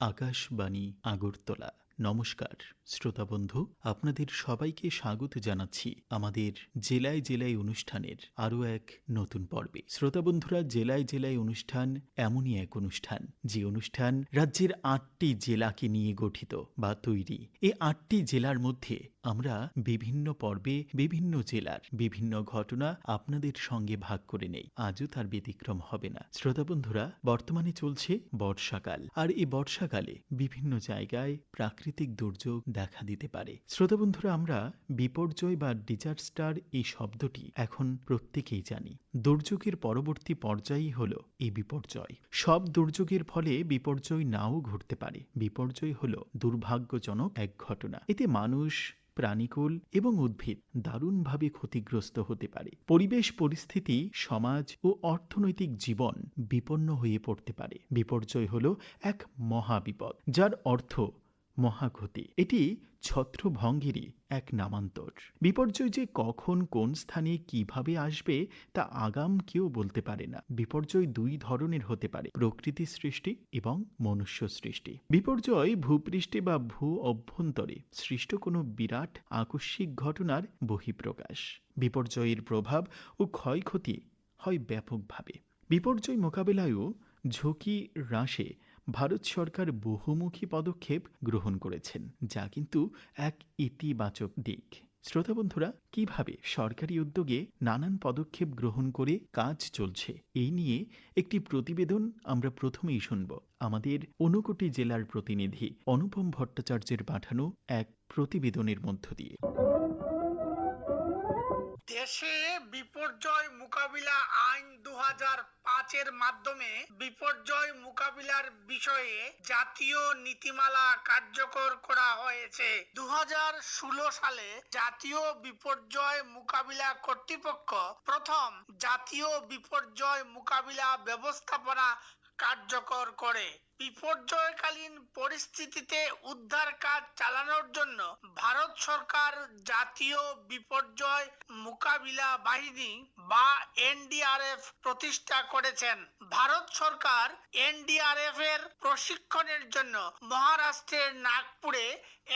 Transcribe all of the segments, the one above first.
আকাশবাণী আগরতলা। নমস্কার। শ্রোতা বন্ধু, আপনাদের সবাইকে স্বাগত জানাচ্ছি আমাদের জেলায় জেলায় অনুষ্ঠানের আরও এক নতুন পর্বে। শ্রোতা বন্ধুরা, জেলায় জেলায় অনুষ্ঠান এমনই এক অনুষ্ঠান, যে অনুষ্ঠান রাজ্যের আটটি জেলাকে নিয়ে গঠিত বা তৈরি। এই আটটি জেলার মধ্যে আমরা বিভিন্ন পর্বে বিভিন্ন জেলার বিভিন্ন ঘটনা আপনাদের সঙ্গে ভাগ করে নেই, আজও তার ব্যতিক্রম হবে না। শ্রোতা বন্ধুরা, বর্তমানে চলছে বর্ষাকাল, আর এই বর্ষাকালে বিভিন্ন জায়গায় প্রাকৃতিক দুর্যোগ দেখা দিতে পারে। শ্রোতা বন্ধুরা, আমরা বিপর্যয় বা ডিজাস্টার এই শব্দটি এখন প্রত্যেকেই জানি। দুর্যোগের পরবর্তী পর্যায়ই হল এই বিপর্যয়। সব দুর্যোগের ফলে বিপর্যয় নাও ঘটতে পারে। বিপর্যয় হল দুর্ভাগ্যজনক এক ঘটনা। এতে মানুষ, প্রাণীকুল এবং উদ্ভিদ দারুণভাবে ক্ষতিগ্রস্ত হতে পারে। পরিবেশ, পরিস্থিতি, সমাজ ও অর্থনৈতিক জীবন বিপন্ন হয়ে পড়তে পারে। বিপর্যয় হল এক মহাবিপদ, যার অর্থ মহাক্ষতি এটি ছত্রভঙ্গেরই এক নামান্তর। বিপর্যয় যে কখন কোন স্থানে কীভাবে আসবে, তা আগাম কেউ বলতে পারে না। বিপর্যয় দুই ধরনের হতে পারে, প্রকৃতি সৃষ্টি এবং মনুষ্য সৃষ্টি। বিপর্যয় ভূপৃষ্ঠে বা ভূ অভ্যন্তরে সৃষ্ট কোনো বিরাট আকস্মিক ঘটনার বহিঃপ্রকাশ। বিপর্যয়ের প্রভাব ও ক্ষয়ক্ষতি হয় ব্যাপকভাবে। বিপর্যয় মোকাবেলায়ও ঝুঁকি হ্রাসে ভারত সরকার বহুমুখী পদক্ষেপ গ্রহণ করেছেন, যা কিন্তু এক ইতিবাচক দিক। শ্রোতা বন্ধুরা, কীভাবে সরকারি উদ্যোগে নানান পদক্ষেপ গ্রহণ করে কাজ চলছে, এই নিয়ে একটি প্রতিবেদন আমরা প্রথমেই শুনব। আমাদের ঊনকোটি জেলার প্রতিনিধি অনুপম ভট্টাচার্যের পাঠানো এক প্রতিবেদনের মধ্য দিয়ে। দেশে বিপর্যয় মোকাবিলা আইন দু পাঁচের মাধ্যমে বিপর্যয় মোকাবিলার বিষয়ে জাতীয় নীতিমালা কার্যকর করা হয়েছে। দু হাজার ষোলো সালে জাতীয় বিপর্যয় মোকাবিলা কর্তৃপক্ষ প্রথম জাতীয় বিপর্যয় মোকাবিলা ব্যবস্থাপনা কার্যকর করে। বিপর্যয়কালীন পরিস্থিতিতে উদ্ধার কাজ চালানোর জন্য ভারত সরকার জাতীয় বিপর্যয় মোকাবিলা বাহিনী বা এনডিআরএফ প্রতিষ্ঠা করেছেন। ভারত সরকার এনডিআরএফ এর প্রশিক্ষণের জন্য মহারাষ্ট্রের নাগপুরে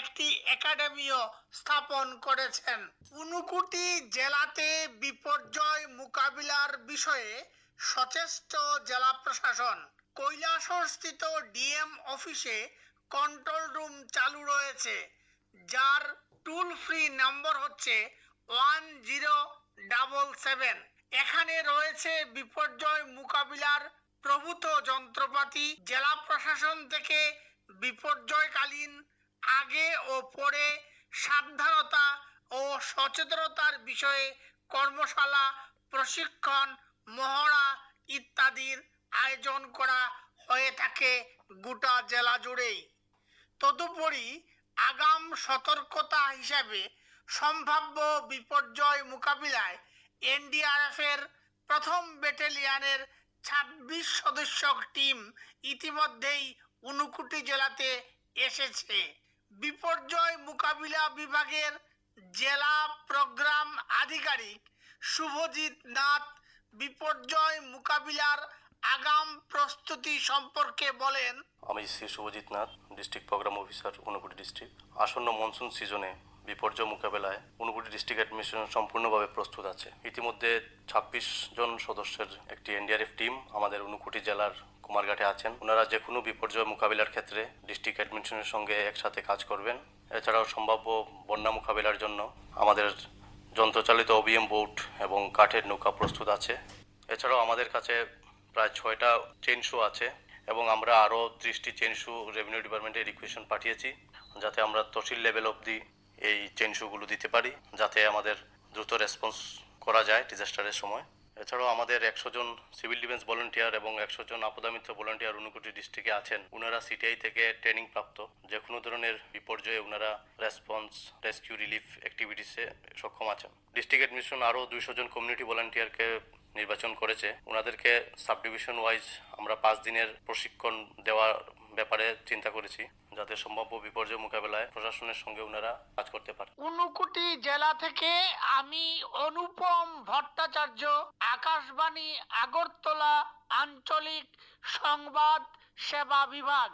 একটি একাডেমিও স্থাপন করেছেন। ঊনকোটি জেলাতে বিপর্যয় মোকাবিলার বিষয়ে সচেষ্ট জেলা প্রশাসন। কৈলাসস্থিত ডিএম অফিসে কন্ট্রোল রুম চালু রয়েছে, যার টুল ফ্রি নম্বর হচ্ছে ওয়ান জিরো ডাবল সেভেন। এখানে রয়েছে বিপর্যয় মোকাবিলার প্রভূত যন্ত্রপাতি। জেলা প্রশাসন থেকে বিপর্যয়কালীন আগে ও পরে সাবধানতা ও সচেতনতার বিষয়ে কর্মশালা, প্রশিক্ষণ মহড়া ইত্যাদির আয়োজন করা হয়ে থাকে গোটা জেলা জুড়েই। তদুপরি আগাম সতর্কতা হিসাবে সম্ভাব্য বিপর্যয় মোকাবিলায় এনডিআরএফ এর প্রথম ব্যাটালিয়নের ছাব্বিশ সদস্য টিম ইতিমধ্যেই ঊনকোটি জেলাতে এসেছে। বিপর্যয় মোকাবিলা বিভাগের জেলা প্রোগ্রাম আধিকারিক শুভজিৎ নাথ বিপর্যয় মোকাবিলার আগাম প্রস্তুতি সম্পর্কে বলেন। আমি Shri Subhajit Nath, district programme officer Unakoti district. আসন্ন মনসুন সিজনে বিপর্যয় মোকাবেলায় ঊনকোটি ডিস্ট্রিক্ট অ্যাডমিনিস্ট্রেশন সম্পূর্ণভাবে প্রস্তুত আছে। ইতিমধ্যে ছাব্বিশ জন সদস্যের একটি এনডিআরএফ টিম আমাদের ঊনকোটি জেলার কুমারঘাটে আছেন। ওনারা যে কোনো বিপর্যয় মোকাবিলার ক্ষেত্রে ডিস্ট্রিক্ট অ্যাডমিনিস্ট্রেশনের সঙ্গে একসাথে কাজ করবেন। এছাড়াও সম্ভাব্য বন্যা মোকাবিলার জন্য আমাদের যন্ত্রচালিত ওবিএম বোট এবং কাঠের নৌকা প্রস্তুত আছে। এছাড়াও আমাদের কাছে প্রায় ছয়টা চেন শো আছে এবং আমরা আরও ত্রিশটি চেন শু রেভিনিউ ডিপার্টমেন্টে রিকুয়েশন পাঠিয়েছি যাতে আমরা তহসিল লেভেল অবধি এই চেন শুগুলো দিতে পারি, যাতে আমাদের দ্রুত রেসপন্স করা যায় ডিজাস্টারের সময়। এছাড়াও আমাদের একশো জন সিভিল ডিফেন্স ভলেন্টিয়ার এবং একশো জন আপদামিত্র ভলেন্টিয়ার ঊনকোটি ডিস্ট্রিক্টে আছেন। ওনারা সিটিআই থেকে ট্রেনিং প্রাপ্ত। যে কোনো ধরনের বিপর্যয়ে ওনারা রেসপন্স রেস্কিউ রিলিফ অ্যাক্টিভিটিসে সক্ষম আছেন। ডিস্ট্রিক্ট অ্যাডমিনিস্ট্রেশন আরও দুইশো জন কমিউনিটি ভলেন্টিয়ারকে নির্বাচন করেছে। ওনাদেরকে সাব ডিভিশন ওয়াইজ আমরা পাঁচ দিনের প্রশিক্ষণ দেওয়ার ব্যাপারে চিন্তা করেছি, যাতে সম্ভাব্য বিপর্যয় মোকাবেলায় প্রশাসনের সঙ্গে ওনারা কাজ করতে পারে ঊনকোটি জেলা থেকে আমি অনুপম ভট্টাচার্য, আকাশবাণী, আগরতলা আঞ্চলিক সংবাদ সেবা বিভাগ।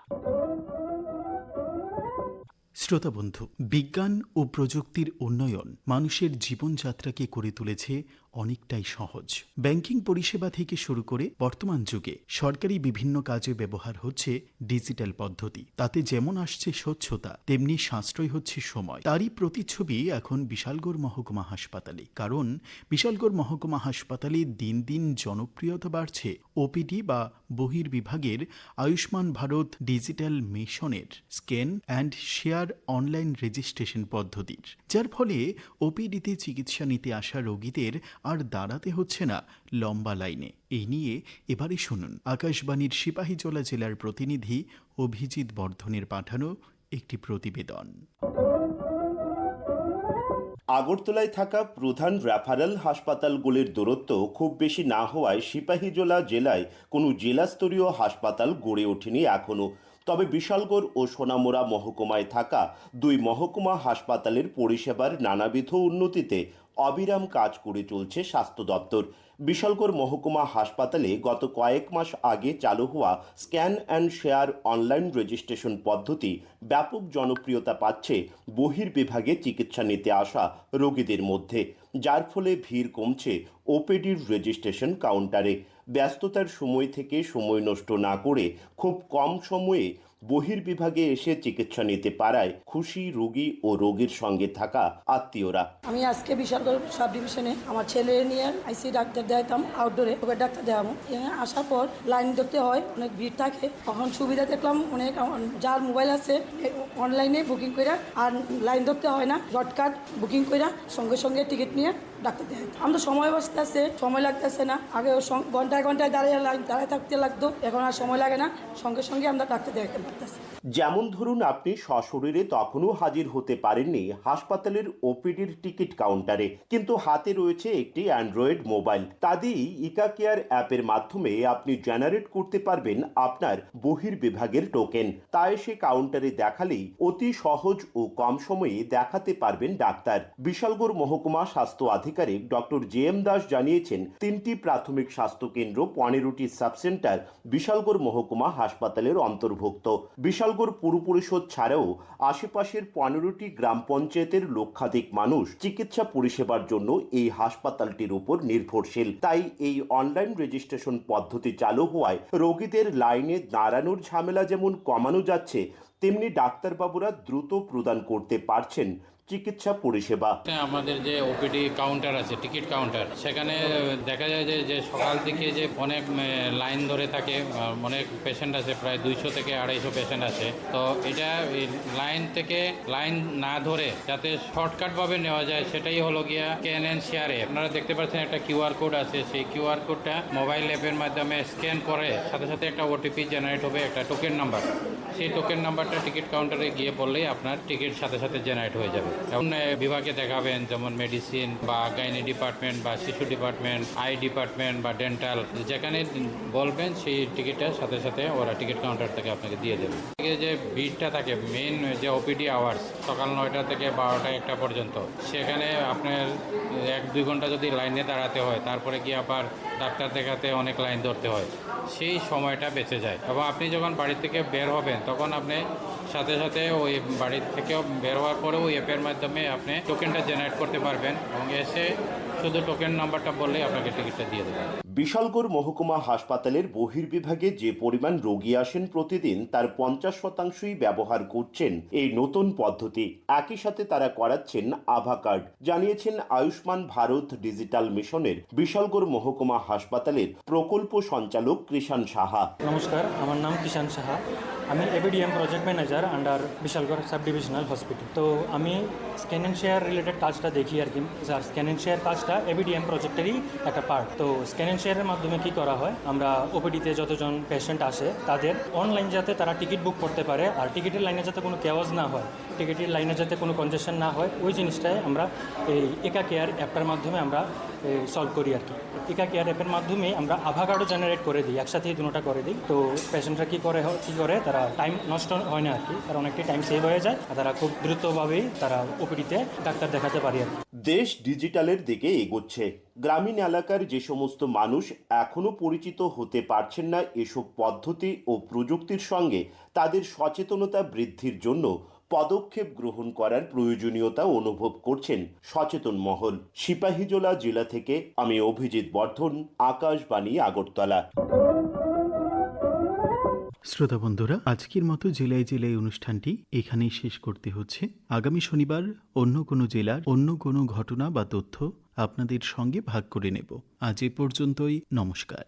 শ্রোতা বন্ধু বিজ্ঞান ও প্রযুক্তির উন্নয়ন মানুষের জীবনযাত্রাকে করে তুলেছে অনেকটাই সহজ। ব্যাংকিং পরিষেবা থেকে শুরু করে বর্তমান যুগে সরকারি বিভিন্ন কাজে ব্যবহার হচ্ছে ডিজিটাল পদ্ধতি। তাতে যেমন আসছে স্বচ্ছতা, তেমনি সাশ্রয় হচ্ছে সময়। তারই প্রতিচ্ছবি এখন বিশালগড় মহকুমা হাসপাতালে। কারণ বিশালগড় মহকুমা হাসপাতালে দিন দিন জনপ্রিয়তা বাড়ছে ওপিডি বা বহির্বিভাগের আয়ুষ্মান ভারত ডিজিটাল মিশনের scan and share online registration পদ্ধতির। যার ফলে ওপিডিতে চিকিৎসা নিতে আসা রোগীদের আর দাঁড়াতে হচ্ছে না লম্বা লাইনে। এই নিয়ে এবারে শুনুন। আকাশবাণীর সিপাহীজলা জেলার প্রতিনিধি অভিজিৎ বর্ধনের পাঠানো একটি প্রতিবেদন। আগরতলায় থাকা প্রধান রেফারেল হাসপাতালগুলির দূরত্ব খুব বেশি না হওয়ায় সিপাহীজলা জেলায় কোনো জেলাস্তরীয় হাসপাতাল গড়ে ওঠেনি এখনও তবে বিশালগড় ও সোনামুড়া মহকুমায় থাকা দুই মহকুমা হাসপাতালের পরিষেবার নানাবিধ উন্নতিতে অবিরাম কাজ করে চলছে স্বাস্থ্য দপ্তর। বিশালগড় মহকুমা হাসপাতালে গত কয়েক মাস আগে চালু হওয়া scan and share online registration পদ্ধতি ব্যাপক জনপ্রিয়তা পাচ্ছে বহির্বিভাগে চিকিৎসা নিতে আসা রোগীদের মধ্যে, যার ফলে ভিড় কমছে ওপিডির রেজিস্ট্রেশন কাউন্টারে। ব্যস্ততার সময় থেকে সময় নষ্ট না করে খুব কম সময়ে বহির্বিভাগে এসে চিকিৎসা নিতে পারায় খুশি, রোগী ও রোগীর সঙ্গে থাকা আত্মীয়রা। আমি আজকে বিশালগড় সাব ডিভিশনে আমার ছেলে নিয়ে আইসি ডাক্তার দেখাতাম আউটডোরে ওকে ডাক্তার দেখাবো। এখানে আসার পর লাইন ধরতে হয়, অনেক ভিড় থাকে। তখন সুবিধা দেখলাম, অনেক যার মোবাইল আছে অনলাইনে বুকিং করে আর লাইন ধরতে হয় না শর্ট কাট বুকিং করে সঙ্গে সঙ্গে টিকিট নিয়ে ডাক্তার দেখাই তো সময় বসতে আসে সময় লাগতেছে না। আগে ঘন্টায় ঘন্টায় দাঁড়িয়ে দাঁড়িয়ে থাকতে লাগতো, এখন আর সময় লাগে না। সঙ্গে সঙ্গে আমরা ডাক্তার দেখাতে পারতেছি। যেমন ধরুন আপনি সশরীরে তখনও হাজির হতে পারেননি হাসপাতালের ওপিডির টিকিট কাউন্টারে। কিন্তু হাতে রয়েছে একটি অ্যান্ড্রয়েড মোবাইল। তা ইকা কেয়ার অ্যাপের মাধ্যমে আপনি জেনারেট করতে পারবেন আপনার বহির্বিভাগের টোকেন। তাই সে কাউন্টারে দেখালেই অতি সহজ ও কম সময়ে দেখাতে পারবেন ডাক্তার। বিশালগড় মহকুমা স্বাস্থ্য আধিকারিক ডক্টর জে এম দাস জানিয়েছেন, তিনটি প্রাথমিক স্বাস্থ্য কেন্দ্র পনেরোটি সাবসেন্টার বিশালগড় মহকুমা হাসপাতালের অন্তর্ভুক্ত। বিশালগড় পুর পরিষদ ছাড়াও আশেপাশের পনেরোটি গ্রাম পঞ্চায়েতের লক্ষাধিক মানুষ চিকিৎসা পরিষেবার জন্য এই হাসপাতালটির উপর নির্ভরশীল। তাই এই অনলাইন রেজিস্ট্রেশন পদ্ধতি চালু হওয়ায় রোগীদের লাইনে দাঁড়ানোর ঝামেলা যেমন কমানো যাচ্ছে, তেমনি ডাক্তারবাবুরা দ্রুত প্রদান করতে পারছেন। চিকিৎসা পরিষেবা। আমাদের যে ওপিডি কাউন্টার আছে টিকিট কাউন্টার সেখানে দেখা যায় যে যে সকাল থেকে যে অনেক লাইন ধরে থাকে অনেক পেশেন্ট আছে, প্রায় দুইশো থেকে আড়াইশো পেশেন্ট আছে। তো এটা লাইন থেকে লাইন না ধরে যাতে শর্টকাটভাবে নেওয়া যায়, সেটাই হলো গিয়া স্ক্যান অ্যান্ড শেয়ারে আপনারা দেখতে পাচ্ছেন একটা কিউআর কোড আছে, সেই কিউআর কোডটা মোবাইল অ্যাপের মাধ্যমে স্ক্যান করে, সাথে সাথে একটা ওটিপি জেনারেট হবে, একটা টোকেন নাম্বার সেই টোকেন নাম্বারটা টিকিট কাউন্টারে গিয়ে বললেই আপনার টিকিট সাথে সাথে জেনারেট হয়ে যাবে। আহ, বিভাগে দেখাবেন যেমন মেডিসিন বা গাইনি ডিপার্টমেন্ট বা শিশু ডিপার্টমেন্ট আই ডিপার্টমেন্ট বা ডেন্টাল যেখানে বলবেন সেই টিকিটের সাথে সাথে ওরা টিকিট কাউন্টার থেকে আপনাকে দিয়ে দেবে। যে ভিড়টা থাকে মেন যে ওপিডি আওয়ার্স সকাল নয়টা থেকে বারোটা একটা পর্যন্ত সেখানে আপনার এক দুই ঘণ্টা যদি লাইনে দাঁড়াতে হয় তারপরে গিয়ে আবার ডাক্তার দেখাতে অনেক লাইন ধরতে হয় সেই সময়টা বেঁচে যায়। এবং আপনি যখন বাড়ি থেকে বের হবেন তখন আপনি সাথে সাথে ওই বাড়ি থেকেও বের হওয়ার পরে ওই অ্যাপের মাধ্যমে আপনি টোকেনটা জেনারেট করতে পারবেন এবং এসে শুধু টোকেন নাম্বারটা বললেই আপনাকে টিকিটটা দিয়ে দেবে। বিশালগড় মহকুমা হাসপাতালের বহির্বিভাগে যে পরিমাণ রোগী আসেন প্রতিদিন, তার পঞ্চাশ শতাংশই ব্যবহার করছেন এই নতুন পদ্ধতি। একই সাথে তারা করাচ্ছেন আভা কার্ড। জানিয়েছেন আয়ুষ্মান ভারত ডিজিটাল মিশনের বিশালগড় মহকুমা হাসপাতালের প্রকল্প সঞ্চালক কৃষাণ সাহা। নমস্কার, আমার নাম কিষান সাহা। আমি ABDM project manager under Bishalgarh sub divisional hospital তো আমি স্ক্যান অ্যান্ড শেয়ার রিলেটেড কাজটা দেখি আর কি। স্যার স্ক্যান অ্যান্ড শেয়ার কাজটা এবিডিএম প্রজেক্টেরই একটা পার্ট তো স্ক্যান অ্যান্ড শেয়ারের মাধ্যমে কি করা হয়? আমরা ওপিডিতে যতজন পেশেন্ট আসে, তাদের অনলাইন যাতে তারা টিকিট বুক করতে পারে, আর টিকিটের লাইনে যাতে কোনো কেওয়াজ না হয় টিকিটের লাইনে যাতে কোনো কনজেশন না হয়, ওই জিনিসটাই আমরা এই একা কেয়ার অ্যাপটার মাধ্যমে আমরা সলভ করি আর কি। একা কেয়ার অ্যাপের মাধ্যমে আমরা আভা কার্ডও জেনারেট করে দিই, একসাথেই দুটোটা করে দিই। তো পেশেন্টরা কী করে কী করে, তারা টাইম নষ্ট হয় না আর কি। তারা অনেকটাই টাইম সেভ হয়ে যায় তারা খুব দ্রুতভাবেই তারা ওপিডিতে ডাক্তার দেখাতে পারে আর দেশ ডিজিটালের দিকে এগোচ্ছে। গ্রামীণ এলাকার যে সমস্ত মানুষ এখনও পরিচিত হতে পারছেন না এসব পদ্ধতি ও প্রযুক্তির সঙ্গে, তাদের সচেতনতা বৃদ্ধির জন্য পদক্ষেপ গ্রহণ করার প্রয়োজনীয়তা অনুভব করছেন সচেতন মহল। সিপাহীজলা জেলা থেকে আমি অভিজিৎ বর্ধন, আকাশবাণী, আগরতলা। শ্রোতা বন্ধুরা, আজকের মতো জেলায় জেলায় অনুষ্ঠানটি এখানেই শেষ করতে হচ্ছে। আগামী শনিবার অন্য কোনো জেলার অন্য কোনো ঘটনা বা তথ্য আপনাদের সঙ্গে ভাগ করে নেব। আজ এ পর্যন্তই, নমস্কার।